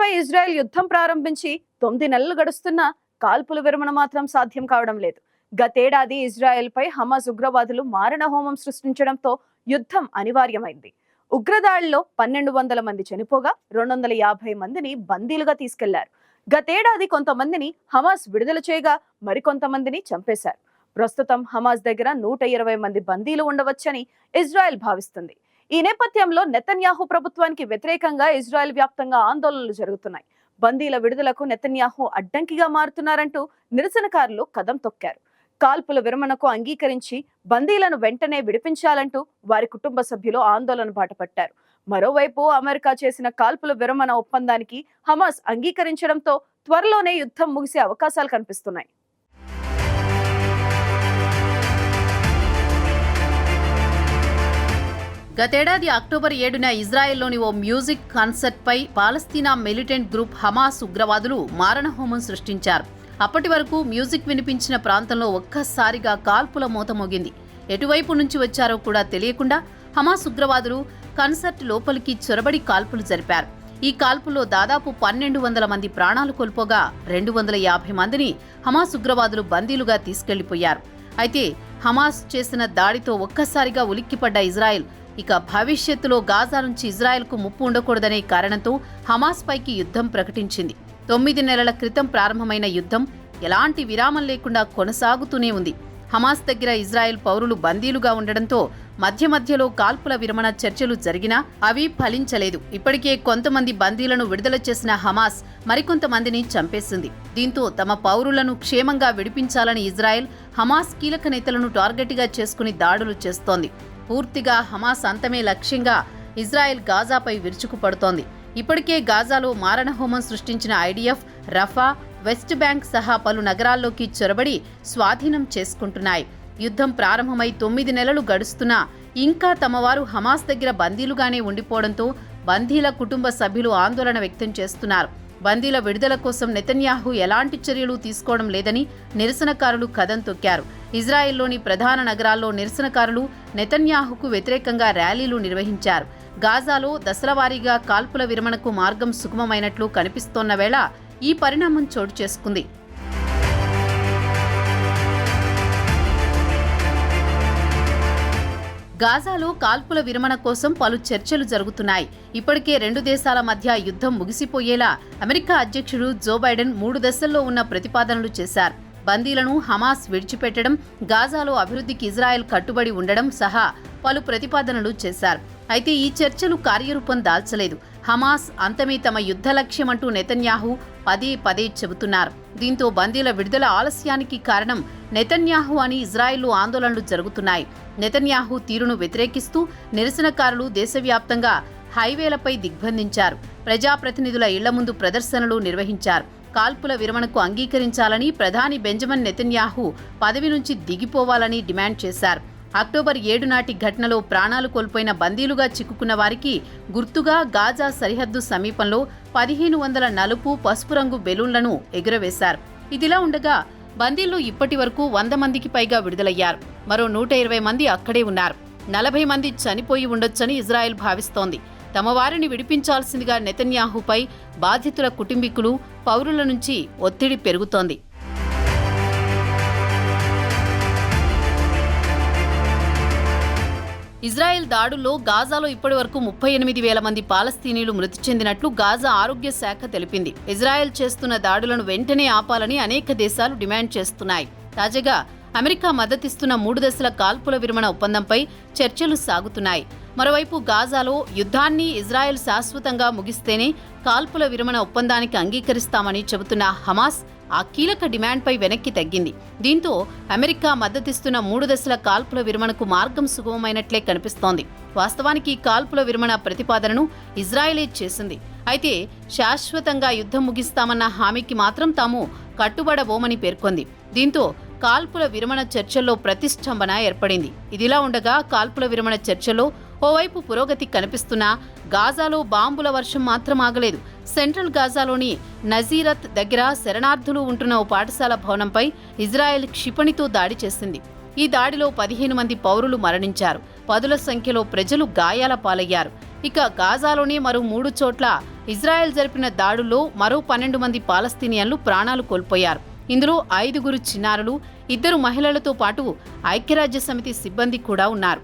పై Israel యుద్ధం ప్రారంభించి తొమ్మిది నెలలు గడుస్తున్నా కాల్పుల విరమణ మాత్రం సాధ్యం కావడం లేదు. గతేడాది ఇజ్రాయెల్ పై హమాస్ ఉగ్రవాదులు మారణ హోమం సృష్టించడంతో యుద్ధం అనివార్యమైంది. ఉగ్రదాడిలో పన్నెండు వందల మంది చనిపోగా రెండు వందల యాభై మందిని బందీలుగా తీసుకెళ్ళారు. గతేడాది కొంతమందిని హమాస్ విడుదల చేయగా మరికొంతమందిని చంపేశారు. ప్రస్తుతం హమాస్ దగ్గర నూట ఇరవై మంది బందీలు ఉండవచ్చని ఇజ్రాయెల్ భావిస్తుంది. ఈ నేపథ్యంలో నెతన్యాహు ప్రభుత్వానికి వ్యతిరేకంగా ఇజ్రాయెల్ వ్యాప్తంగా ఆందోళనలు జరుగుతున్నాయి. బందీల విడుదలకు నెతన్యాహు అడ్డంకిగా మారుతున్నారంటూ నిరసనకారులు కదం తొక్కారు. కాల్పుల విరమణకు అంగీకరించి బందీలను వెంటనే విడిపించాలంటూ వారి కుటుంబ సభ్యులు ఆందోళన బాటపట్టారు. మరోవైపు అమెరికా చేసిన కాల్పుల విరమణ ఒప్పందానికి హమాస్ అంగీకరించడంతో త్వరలోనే యుద్ధం ముగిసే అవకాశాలు కనిపిస్తున్నాయి. గతేడాది అక్టోబర్ ఏడున ఇజ్రాయెల్లోని ఓ మ్యూజిక్ కాన్సర్ట్పై పాలస్తీనా మిలిటెంట్ గ్రూప్ హమాస్ ఉగ్రవాదులు మారణహోమం సృష్టించారు. అప్పటి వరకు మ్యూజిక్ వినిపించిన ప్రాంతంలో ఒక్కసారిగా కాల్పుల మూత మోగింది. ఎటువైపు నుంచి వచ్చారో కూడా తెలియకుండా హమాస్ ఉగ్రవాదులు కన్సర్ట్ లోపలికి చొరబడి కాల్పులు జరిపారు. ఈ కాల్పుల్లో దాదాపు పన్నెండు వందల మంది ప్రాణాలు కోల్పోగా రెండు వందల యాభై మందిని హమాస్ ఉగ్రవాదులు బందీలుగా తీసుకెళ్ళిపోయారు. అయితే హమాస్ చేసిన దాడితో ఒక్కసారిగా ఉలిక్కిపడ్డ ఇజ్రాయెల్ ఇక భవిష్యత్తులో గాజా నుంచి ఇజ్రాయెల్కు ముప్పు ఉండకూడదనే కారణంతో హమాస్ పైకి యుద్ధం ప్రకటించింది. తొమ్మిది నెలల క్రితం ప్రారంభమైన యుద్ధం ఎలాంటి విరామం లేకుండా కొనసాగుతూనే ఉంది. హమాస్ దగ్గర ఇజ్రాయెల్ పౌరులు బందీలుగా ఉండడంతో మధ్య మధ్యలో కాల్పుల విరమణ చర్చలు జరిగినా అవి ఫలించలేదు. ఇప్పటికే కొంతమంది బందీలను విడుదల చేసిన హమాస్ మరికొంతమందిని చంపేసింది. దీంతో తమ పౌరులను క్షేమంగా విడిపించాలని ఇజ్రాయెల్ హమాస్ కీలక నేతలను టార్గెట్గా చేసుకుని దాడులు చేస్తోంది. పూర్తిగా హమాస్ అంతమే లక్ష్యంగా ఇజ్రాయెల్ గాజాపై విరుచుకుపడుతోంది. ఇప్పటికే గాజాలో మారణహోమం సృష్టించిన ఐడిఎఫ్ రఫా వెస్ట్ బ్యాంక్ సహా పలు నగరాల్లోకి చొరబడి స్వాధీనం చేసుకుంటున్నాయి. యుద్ధం ప్రారంభమై తొమ్మిది నెలలు గడుస్తున్నా ఇంకా తమవారు హమాస్ దగ్గర బందీలుగానే ఉండిపోవడంతో బందీల కుటుంబ సభ్యులు ఆందోళన వ్యక్తం చేస్తున్నారు. బందీల విడుదల కోసం నెతన్యాహు ఎలాంటి చర్యలు తీసుకోవడం లేదని నిరసనకారులు కథం తొక్కారు. ఇజ్రాయెల్లోని ప్రధాన నగరాల్లో నిరసనకారులు నెతన్యాహుకు వ్యతిరేకంగా ర్యాలీలు నిర్వహించారు. గాజాలో దశలవారీగా కాల్పుల విరమణకు మార్గం సుగమమైనట్లు కనిపిస్తోన్న వేళ ఈ పరిణామం చోటు చేసుకుంది. గాజాలో కాల్పుల విరమణ కోసం పలు చర్చలు జరుగుతున్నాయి. ఇప్పటికే రెండు దేశాల మధ్య యుద్ధం ముగిసిపోయేలా అమెరికా అధ్యక్షుడు జో బైడెన్ మూడు దశల్లో ఉన్న ప్రతిపాదనలు చేశారు. బందీలను హమాస్ విడిచిపెట్టడం గాజాలో అభివృద్ధికి ఇజ్రాయెల్ కట్టుబడి ఉండడం సహా పలు ప్రతిపాదనలు చేశారు. అయితే ఈ చర్చలు కార్యరూపం దాల్చలేదు. హమాస్ అంతమే తమ యుద్ధ లక్ష్యమంటూ నెతన్యాహు పదే పదే చెబుతున్నారు. దీంతో బందీల విడుదల ఆలస్యానికి కారణం నెతన్యాహు అని ఇజ్రాయెల్లో ఆందోళనలు జరుగుతున్నాయి. నెతన్యాహు తీరును వ్యతిరేకిస్తూ నిరసనకారులు దేశవ్యాప్తంగా హైవేలపై దిగ్బంధించారు. ప్రజాప్రతినిధుల ఇళ్ళ ముందు ప్రదర్శనలు నిర్వహించారు. కాల్పుల విరమణకు అంగీకరించాలని ప్రధాని బెంజమిన్ నెతన్యాహు పదవి నుంచి దిగిపోవాలని డిమాండ్ చేశారు. అక్టోబర్ ఏడు నాటి ఘటనలో ప్రాణాలు కోల్పోయిన బందీలుగా చిక్కుకున్న వారికి గుర్తుగా గాజా సరిహద్దు సమీపంలో పదిహేను వందల నలుపు పసుపు రంగు బెలూన్లను ఎగురవేశారు. ఇదిలా ఉండగా బందీలు ఇప్పటి వరకు వంద మందికి పైగా విడుదలయ్యారు. మరో నూట ఇరవై మంది అక్కడే ఉన్నారు. నలభై మంది చనిపోయి ఉండొచ్చని ఇజ్రాయెల్ భావిస్తోంది. తమ వారిని విడిపించాల్సిందిగా నెతన్యాహుపై బాధితుల కుటుంబీకులు పౌరుల నుంచి ఒత్తిడి పెరుగుతోంది. ఇజ్రాయెల్ దాడుల్లో గాజాలో ఇప్పటి వరకు ముప్పై ఎనిమిది వేల మంది పాలస్తీనీలు మృతి చెందినట్లు గాజా ఆరోగ్య శాఖ తెలిపింది. ఇజ్రాయెల్ చేస్తున్న దాడులను వెంటనే ఆపాలని అనేక దేశాలు డిమాండ్ చేస్తున్నాయి. తాజాగా అమెరికా మద్దతిస్తున్న మూడు దశల కాల్పుల విరమణ ఒప్పందంపై చర్చలు సాగుతున్నాయి. మరోవైపు గాజాలో యుద్ధాన్ని ఇజ్రాయెల్ శాశ్వతంగా ముగిస్తేనే కాల్పుల విరమణ ఒప్పందానికి అంగీకరిస్తామని చెబుతున్న హమాస్ ఆ కీలక డిమాండ్పై వెనక్కి తగ్గింది. దీంతో అమెరికా మద్దతిస్తున్న మూడు దశల కాల్పుల విరమణకు మార్గం సుగమమైనట్లే కనిపిస్తోంది. వాస్తవానికి ఈ కాల్పుల విరమణ ప్రతిపాదనను ఇజ్రాయెలే చేసింది. అయితే శాశ్వతంగా యుద్ధం ముగిస్తామన్న హామీకి మాత్రం తాము కట్టుబడబోమని పేర్కొంది. దీంతో కాల్పుల విరమణ చర్చల్లో ప్రతిష్టంభన ఏర్పడింది. ఇదిలా ఉండగా కాల్పుల విరమణ చర్చలో ఓవైపు పురోగతి కనిపిస్తున్నా గాజాలో బాంబుల వర్షం మాత్రం ఆగలేదు. సెంట్రల్ గాజాలోని నజీరత్ దగ్గర శరణార్థులు ఉంటున్న ఓ పాఠశాల భవనంపై ఇజ్రాయెల్ క్షిపణితో దాడి చేసింది. ఈ దాడిలో పదిహేను మంది పౌరులు మరణించారు. పదుల సంఖ్యలో ప్రజలు గాయాల పాలయ్యారు. ఇక గాజాలోనే మరో మూడు చోట్ల ఇజ్రాయెల్ జరిపిన దాడుల్లో మరో పన్నెండు మంది పాలస్తీనియన్లు ప్రాణాలు కోల్పోయారు. ఇందులో ఐదుగురు చిన్నారులు ఇద్దరు మహిళలతో పాటు ఐక్యరాజ్య సమితి సిబ్బంది కూడా ఉన్నారు.